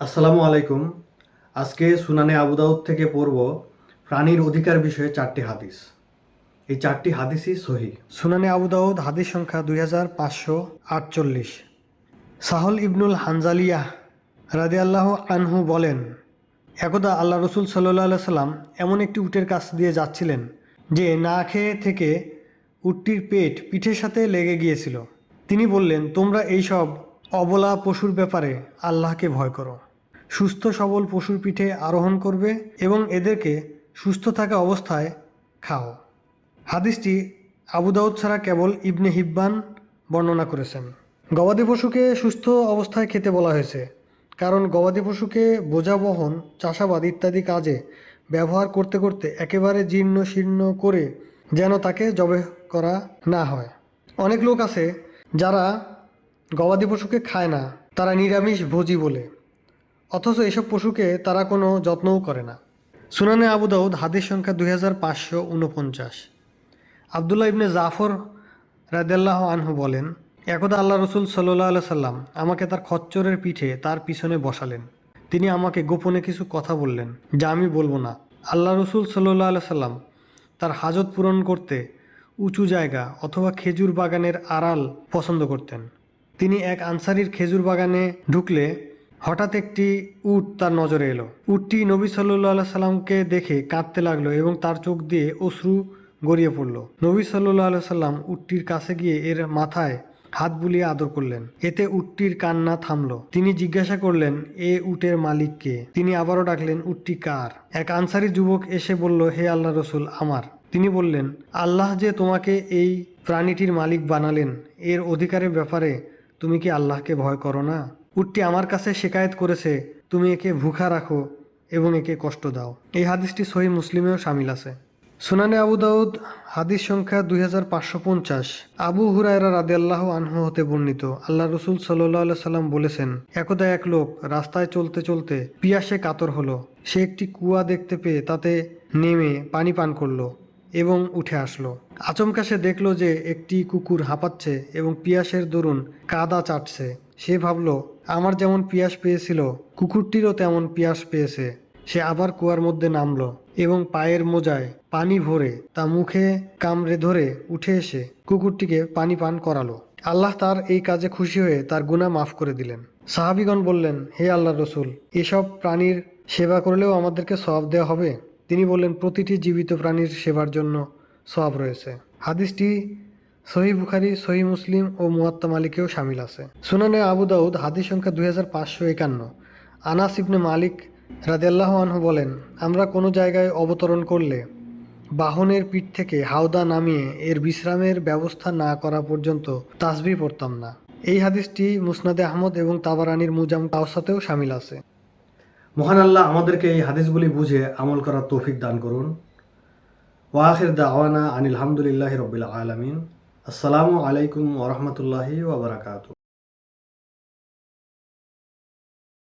আসসালামু আলাইকুম। আজকে সুনানে আবু দাউদ থেকে পড়ব প্রাণীর অধিকার বিষয়ে চারটি হাদিস। এই চারটি হাদিসই সহি। সুনানে আবু দাউদ, হাদিস সংখ্যা দুই হাজার পাঁচশো আটচল্লিশ। সাহল ইবনুল হানজালিয়াহ রাদে আল্লাহ আনহু বলেন, একদা আল্লাহ রসুল সাল্লাহ সাল্লাম এমন একটি উটের কাছ দিয়ে যাচ্ছিলেন, যে না খেয়ে থেকে উটটির পেট পিঠের সাথে লেগে গিয়েছিল। তিনি বললেন, তোমরা এইসব অবলা পশুর ব্যাপারে আল্লাহকে ভয় করো। সুস্থ সবল পশুর পিঠে আরোহণ করবে এবং এদেরকে সুস্থ থাকা অবস্থায় খাও। হাদিসটি আবু দাউদ ছাড়া কেবল ইবনে হিব্বান বর্ণনা করেছেন। গবাদি পশুকে সুস্থ অবস্থায় খেতে বলা হয়েছে, কারণ গবাদি পশুকে বোঝা বহন, চাষাবাদ ইত্যাদি কাজে ব্যবহার করতে করতে একেবারে জীর্ণ শীর্ণ করে যেন তাকে জবে করা না হয়। অনেক লোক আছে যারা গবাদি পশুকে খায় না, তারা নিরামিষ ভোজি বলে। অথচ এসব পশুকে তারা কোনো যত্নও করে না। সুনানে আবু দাউদ হাদিস সংখ্যা দুই হাজার পাঁচশো উনপঞ্চাশ আবদুল্লাহ ইবনে জাফর রাদেল্লাহ আনহু বলেন, একদা আল্লাহ রসুল সাল্লাহ আল্লাহ সাল্লাম আমাকে তার খচ্চরের পিঠে তার পিছনে বসালেন। তিনি আমাকে গোপনে কিছু কথা বললেন, যা আমি বলব না। আল্লাহ রসুল সাল্লাহ আল্লাহ সাল্লাম তার হাজত পূরণ করতে উঁচু জায়গা অথবা খেজুর বাগানের আড়াল পছন্দ করতেন। তিনি এক আনসারির খেজুর বাগানে ঢুকলে হঠাৎ একটি উট তার নজরে এলো। উটটি নবী সাল্লাহ সাল্লামকে দেখে কাঁদতে লাগল এবং তার চোখ দিয়ে অশ্রু গড়িয়ে পড়ল। নবী সাল্লাহ সাল্লাম উটটির কাছে গিয়ে এর মাথায় হাত বুলিয়ে আদর করলেন। এতে উটটির কান্না থামলো। তিনি জিজ্ঞাসা করলেন, এ উটের মালিক কে? তিনি আবারও ডাকলেন, উটটি কার? এক আনসারি যুবক এসে বলল, হে আল্লাহ রসুল, আমার। তিনি বললেন, আল্লাহ যে তোমাকে এই প্রাণীটির মালিক বানালেন, এর অধিকারের ব্যাপারে তুমি কি আল্লাহকে ভয় করো না? উটটি আমার কাছে শেকায়ত করেছে, তুমি একে ভুখা রাখো এবং একে কষ্ট দাও। এই হাদিসটি সহি মুসলিমেও সামিল আছে। সুনানে আবু দাউদ, হাদিস সংখ্যা দুই হাজার পাঁচশো পঞ্চাশ। আবু হুরায়রা রাদিয়াল্লাহু আনহু হতে বর্ণিত, আল্লাহ রসুল সাল্লাহ সাল্লাম বলেছেন, একদা এক লোক রাস্তায় চলতে চলতে পিয়াসে কাতর হলো। সে একটি কুয়া দেখতে পেয়ে তাতে নেমে পানি পান করল। এবং উঠে আসলো। আচমকা সে দেখল যে একটি কুকুর হাঁপাচ্ছে এবং পিয়াসের দরুন কাদা চাটছে। সে ভাবলো, আমার যেমন পিয়াস পেয়েছিল, কুকুরটিরও তেমন পিয়াস পেয়েছে। সে আবার কুয়ার মধ্যে নামলো এবং পায়ের মোজায় পানি ভরে তা মুখে কামড়ে ধরে উঠে এসে কুকুরটিকে পানি পান করালো। আল্লাহ তার এই কাজে খুশি হয়ে তার গুনাহ মাফ করে দিলেন। সাহাবিগণ বললেন, হে আল্লাহ রসুল, এসব প্রাণীর সেবা করলেও আমাদেরকে সব দেওয়া হবে? তিনি বললেন, প্রতিটি জীবিত প্রাণীর সেবার জন্য সব রয়েছে। হাদিসটি সহি বুখারি সহি মুসলিম ও মুয়াত্তা মালিকেও সামিল আছে। সুনানে আবু দাউদ, হাদিস সংখ্যা দুই হাজার পাঁচশো একান্ন। আনাস ইবনে মালিক রাদেল্লাহ আনহু বলেন, আমরা কোনো জায়গায় অবতরণ করলে বাহনের পিঠ থেকে হাওদা নামিয়ে এর বিশ্রামের ব্যবস্থা না করা পর্যন্ত তাসবি পড়তাম না। এই হাদিসটি মুসনাদে আহমদ এবং তাবারানির মুজাম কাউসাতেও সামিল আছে। মহান আল্লাহ আমাদেরকে এই হাদিসগুলি বুঝে আমল করার তৌফিক দান করুন। ওয়াখির দাওয়ানা আনিল হামদুলিল্লাহ রবিল আলমিন। আসসালামু আলাইকুম ওরহমতুল্লাহি ওবরাকাতু